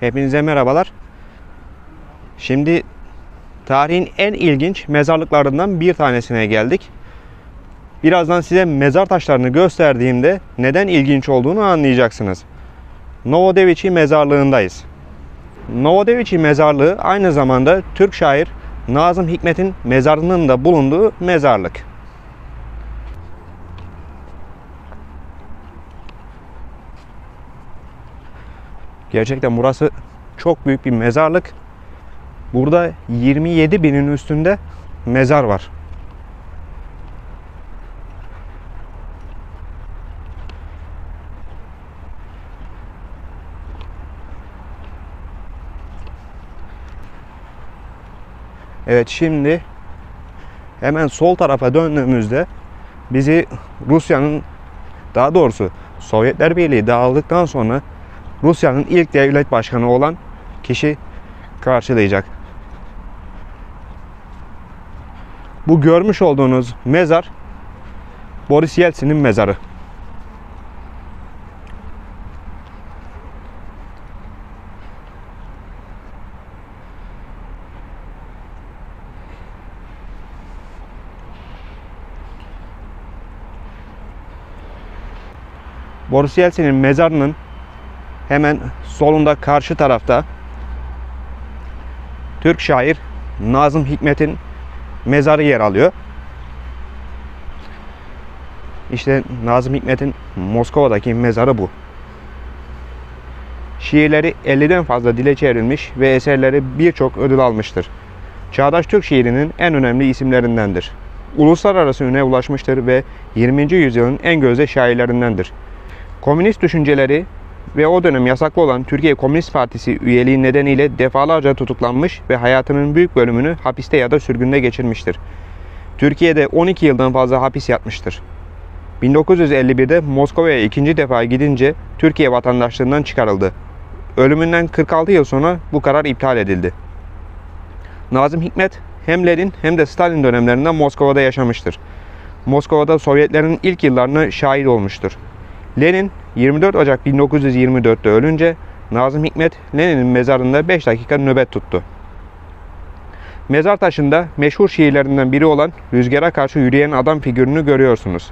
Hepinize merhabalar. Şimdi tarihin en ilginç mezarlıklarından bir tanesine geldik. Birazdan size mezar taşlarını gösterdiğimde neden ilginç olduğunu anlayacaksınız. Novodeviçi mezarlığındayız. Novodeviçi mezarlığı aynı zamanda Türk şair Nazım Hikmet'in mezarının da bulunduğu mezarlık. Gerçekten burası çok büyük bir mezarlık. Burada 27 binin üstünde mezar var. Evet şimdi hemen sol tarafa döndüğümüzde bizi Rusya'nın daha doğrusu Sovyetler Birliği dağıldıktan sonra Rusya'nın ilk devlet başkanı olan kişi karşılayacak. Bu görmüş olduğunuz mezar Boris Yeltsin'in mezarı. Boris Yeltsin'in mezarının hemen solunda karşı tarafta Türk şair Nazım Hikmet'in mezarı yer alıyor. İşte Nazım Hikmet'in Moskova'daki mezarı bu. Şiirleri 50'den fazla dile çevrilmiş ve eserleri birçok ödül almıştır. Çağdaş Türk şiirinin en önemli isimlerindendir. Uluslararası üne ulaşmıştır ve 20. yüzyılın en gözde şairlerindendir. Komünist düşünceleri ve o dönem yasaklı olan Türkiye Komünist Partisi üyeliği nedeniyle defalarca tutuklanmış ve hayatının büyük bölümünü hapiste ya da sürgünde geçirmiştir. Türkiye'de 12 yıldan fazla hapis yatmıştır. 1951'de Moskova'ya ikinci defa gidince Türkiye vatandaşlığından çıkarıldı. Ölümünden 46 yıl sonra bu karar iptal edildi. Nazım Hikmet hem Lenin hem de Stalin dönemlerinde Moskova'da yaşamıştır. Moskova'da Sovyetlerin ilk yıllarını şahit olmuştur. Lenin 24 Ocak 1924'te ölünce Nazım Hikmet Lenin'in mezarında 5 dakika nöbet tuttu. Mezar taşında meşhur şiirlerinden biri olan Rüzgara Karşı Yürüyen Adam figürünü görüyorsunuz.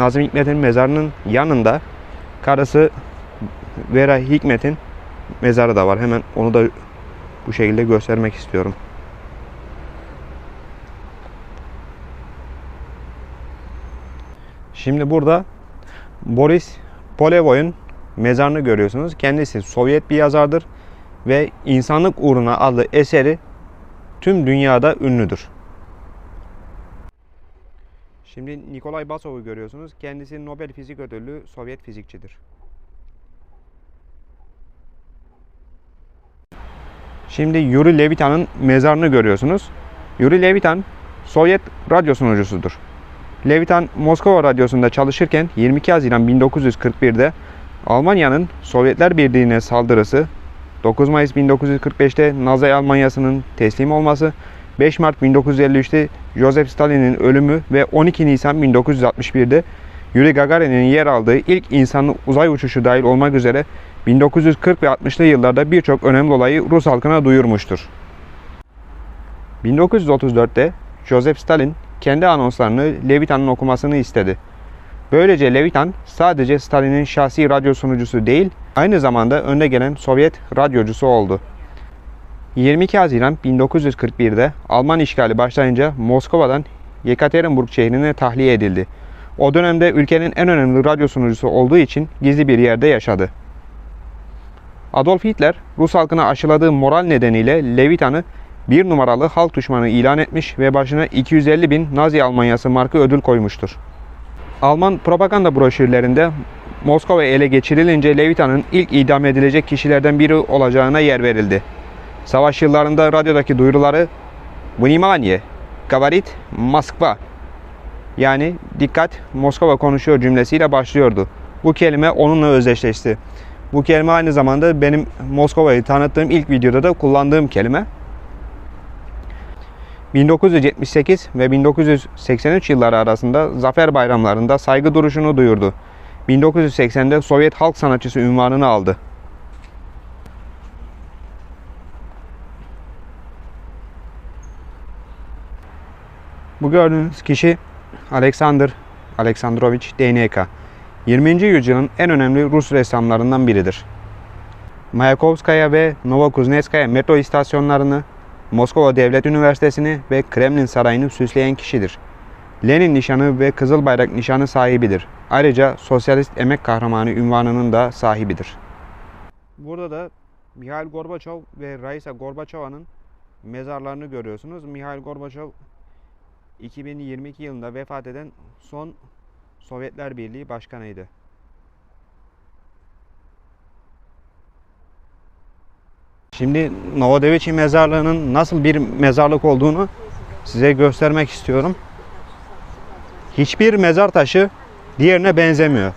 Nazım Hikmet'in mezarının yanında karısı Vera Hikmet'in mezarı da var. Hemen onu da bu şekilde göstermek istiyorum. Şimdi burada Boris Polevoy'un mezarını görüyorsunuz. Kendisi Sovyet bir yazardır ve İnsanlık Uğruna adlı eseri tüm dünyada ünlüdür. Şimdi Nikolay Basov'u görüyorsunuz. Kendisi Nobel Fizik Ödüllü Sovyet fizikçidir. Şimdi Yuri Levitan'ın mezarını görüyorsunuz. Yuri Levitan Sovyet radyo sunucusudur. Levitan Moskova radyosunda çalışırken 22 Haziran 1941'de Almanya'nın Sovyetler Birliği'ne saldırısı, 9 Mayıs 1945'te Nazi Almanyası'nın teslim olması 5 Mart 1953'te Joseph Stalin'in ölümü ve 12 Nisan 1961'de Yuri Gagarin'in yer aldığı ilk insanlı uzay uçuşu dahil olmak üzere 1940 ve 60'lı yıllarda birçok önemli olayı Rus halkına duyurmuştur. 1934'te Joseph Stalin kendi anonslarını Levitan'ın okumasını istedi. Böylece Levitan sadece Stalin'in şahsi radyo sunucusu değil, aynı zamanda önde gelen Sovyet radyocusu oldu. 22 Haziran 1941'de Alman işgali başlayınca Moskova'dan Yekaterinburg şehrine tahliye edildi. O dönemde ülkenin en önemli radyo sunucusu olduğu için gizli bir yerde yaşadı. Adolf Hitler, Rus halkına aşıladığı moral nedeniyle Levitan'ı bir numaralı halk düşmanı ilan etmiş ve başına 250 bin Nazi Almanyası markı ödül koymuştur. Alman propaganda broşürlerinde Moskova ele geçirilince Levitan'ın ilk idam edilecek kişilerden biri olacağına yer verildi. Savaş yıllarında radyodaki duyuruları Vnimanye, Gavarit, Moskva yani dikkat Moskova konuşuyor cümlesiyle başlıyordu. Bu kelime onunla özdeşleşti. Bu kelime aynı zamanda benim Moskova'yı tanıttığım ilk videoda da kullandığım kelime. 1978 ve 1983 yılları arasında zafer bayramlarında saygı duruşunu duyurdu. 1980'de Sovyet halk sanatçısı ünvanını aldı. Bu gördüğünüz kişi Alexander Aleksandrovich Deineka. 20. yüzyılın en önemli Rus ressamlarından biridir. Mayakovskaya ve Novokuznetskaya metro istasyonlarını, Moskova Devlet Üniversitesi'ni ve Kremlin Sarayı'nı süsleyen kişidir. Lenin nişanı ve Kızıl Bayrak nişanı sahibidir. Ayrıca Sosyalist Emek Kahramanı ünvanının da sahibidir. Burada da Mihail Gorbaçov ve Raisa Gorbaçova'nın mezarlarını görüyorsunuz. Mihail Gorbaçov 2022 yılında vefat eden son Sovyetler Birliği Başkanıydı. Şimdi Novodevichy mezarlığının nasıl bir mezarlık olduğunu size göstermek istiyorum. Hiçbir mezar taşı diğerine benzemiyor.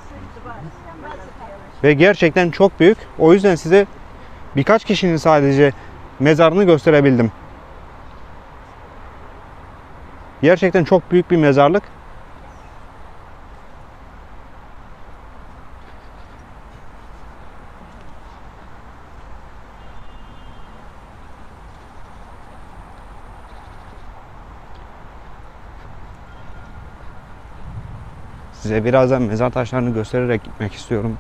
Ve gerçekten çok büyük. O yüzden size birkaç kişinin sadece mezarını gösterebildim. Gerçekten çok büyük bir mezarlık. Size birazdan mezar taşlarını göstererek gitmek istiyorum.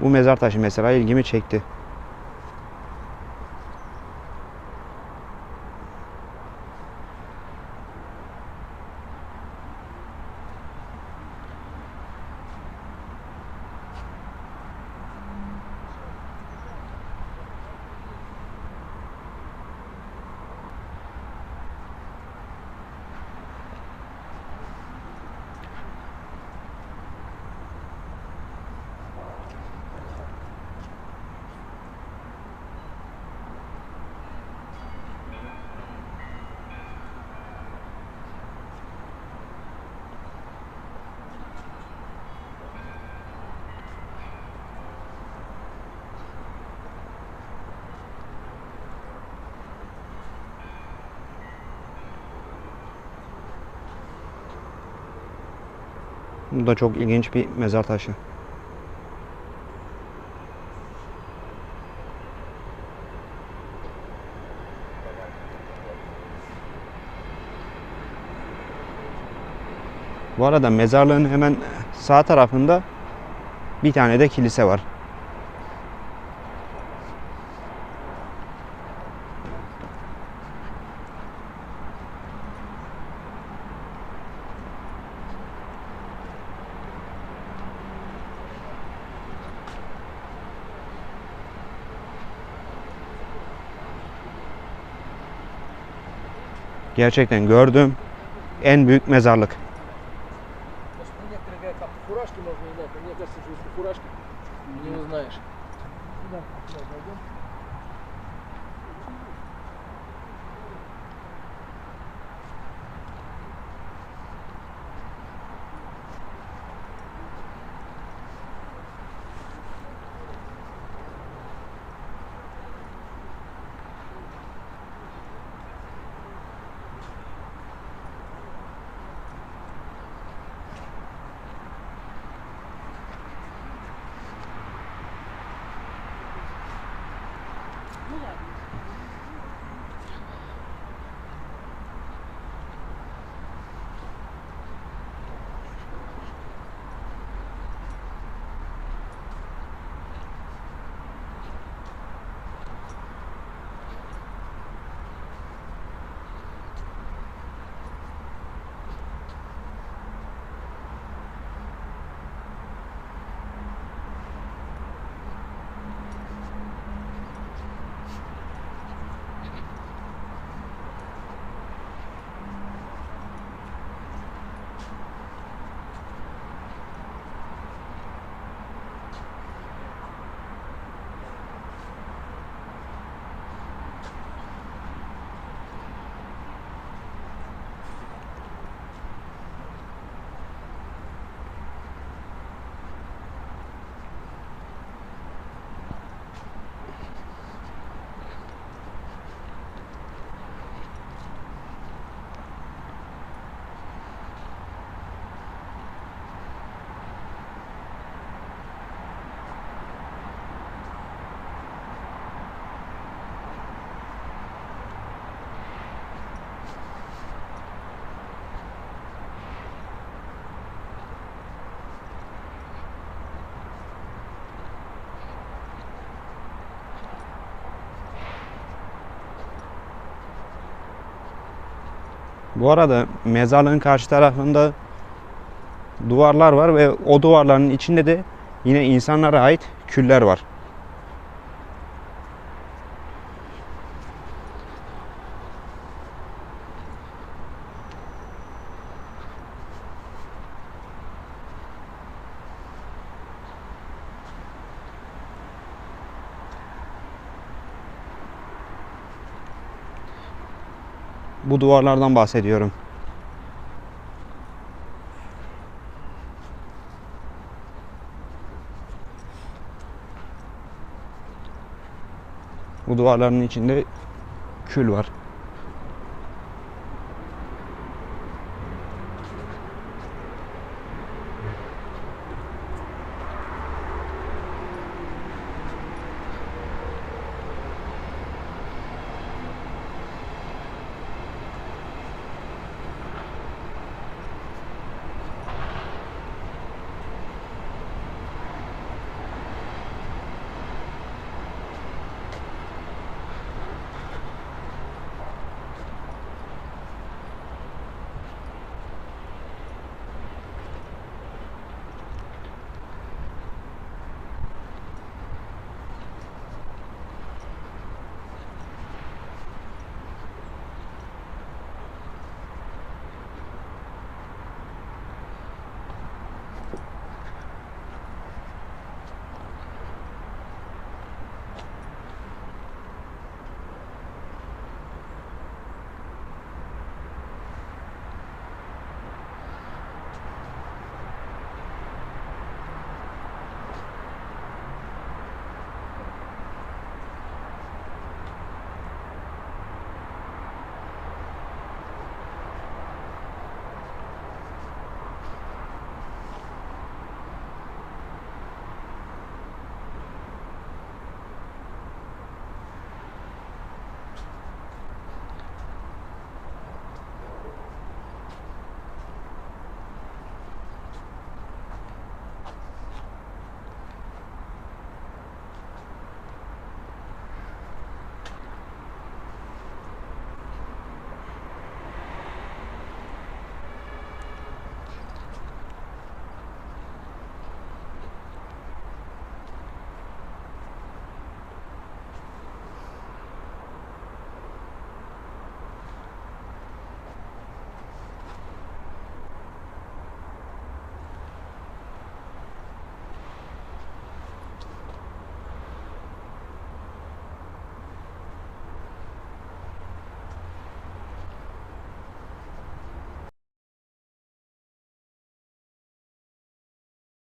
Bu mezar taşı mesela ilgimi çekti. Bu da çok ilginç bir mezar taşı. Bu arada mezarlığın hemen sağ tarafında bir tane de kilise var. Gerçekten gördüğüm en büyük mezarlık. Некоторые говорят, там фуражки можно снять, но мне кажется, что если фуражки, не узнаешь. Bu arada mezarlığın karşı tarafında duvarlar var ve o duvarların içinde de yine insanlara ait küller var. Bu duvarlardan bahsediyorum. Bu duvarların içinde kül var.